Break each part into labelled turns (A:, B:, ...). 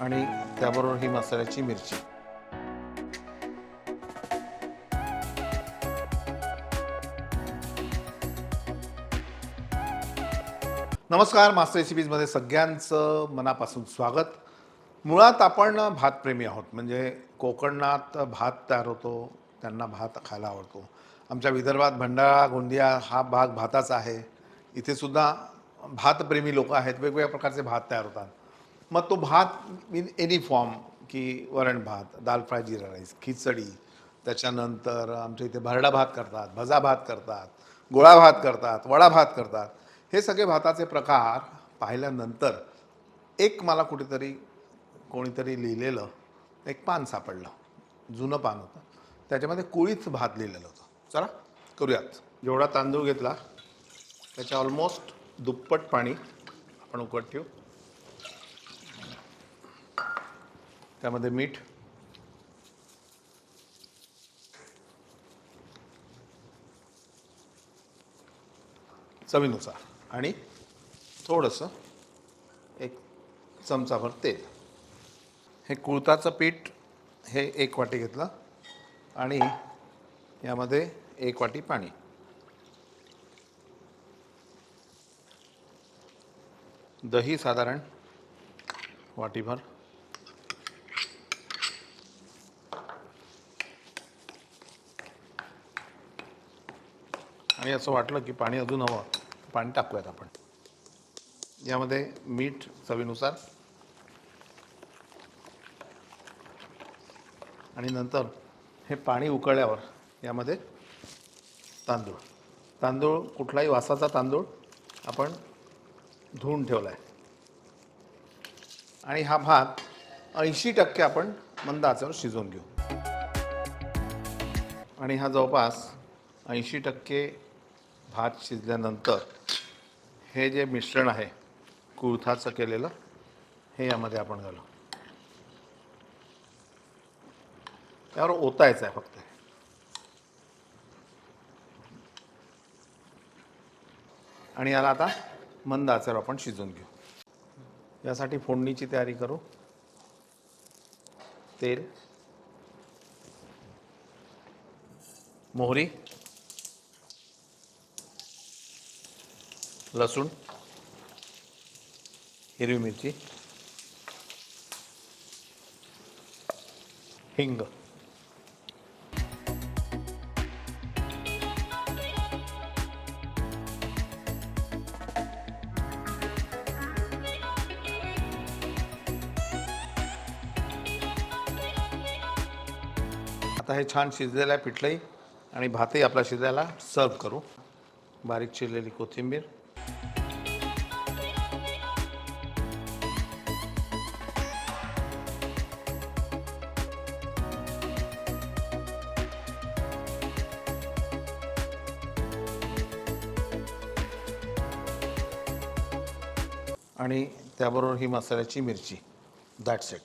A: आणि त्याबरोबर ही मसाल्याची मिरची. नमस्कार मास्टर रेसिपीजमध्ये सगळ्यांचं मनापासून स्वागत. मुळात आपण भातप्रेमी आहोत. म्हणजे कोकणात भात तयार होतो त्यांना भात खायला आवडतो. आमच्या विदर्भात भंडारा गोंदिया हा भाग भाताचा आहे. इथे सुद्धा भातप्रेमी लोक आहेत वेगवेगळ्या प्रकारचे भात तयार होतात. मग तो भात इन एनी फॉर्म की वरण भात दाल फ्राय जिरा राईस खिचडी त्याच्यानंतर आमच्या इथे भरडा भात करतात भजा भात करतात गोळा भात करतात वडा भात करतात. हे सगळे भाताचे प्रकार पाहिल्यानंतर एक मला कुठेतरी कोणीतरी लिहिलेलं एक पान सापडलं जुनं पान होतं. त्याच्यामध्ये कुळीच भात लिहिलेलं होतं. चला करूयात. जेवढा तांदूळ घेतला त्याच्या ऑलमोस्ट दुप्पट पाणी आपण उकट ठेवू. त्यामध्ये मीठ. चवीनुसार. आणि थोडंसं एक चमचाभर तेल. हे कुळताचं पीठ हे एक वाटी घेतलं आणि यामध्ये एक वाटी पाणी. दही साधारण वाटीभर. आणि असं वाटलं की पाणी अजून हवं. पाणी टाकूयात आपण. यामध्ये मीठ चवीनुसार. आणि नंतर हे पाणी उकळल्यावर यामध्ये तांदूळ. तांदूळ कुठलाही वासाचा तांदूळ आपण धुवून ठेवला आहे आणि हा भात ऐंशी टक्के आपण मंद आचेवर शिजवून घेऊ. आणि हा जवळपास ऐंशी टक्के भात शिजल्यानंतर हे जे मिश्रण आहे कुळथाचं केलेलं हे यामध्ये आपण घालू. त्यावर ओतायचं आहे फक्त. आणि याला आता मंद आचार आपण शिजवून घेऊ. यासाठी फोडणीची तयारी करू. तेल मोहरी लसूण हिरवी मिरची हिंग. आता हे छान शिजलेलं आहे पिठलंही आणि भातही आपला शिजायला सर्व करू. बारीक चिरलेली कोथिंबीर. आणि त्याबरोबर ही मसाल्याची मिरची. दॅट्स सेट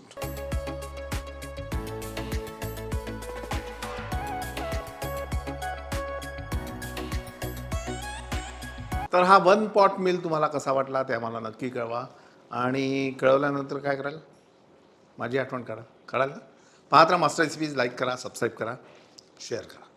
A: तर हा वन पॉट मिल तुम्हाला कसा वाटला ते आम्हाला नक्की कळवा. आणि कळवल्यानंतर काय कराल? माझी आठवण करा. कळाल? ना पाहत राहा मास्टर रेसिपीज लाईक करा सबस्क्राईब करा शेअर करा.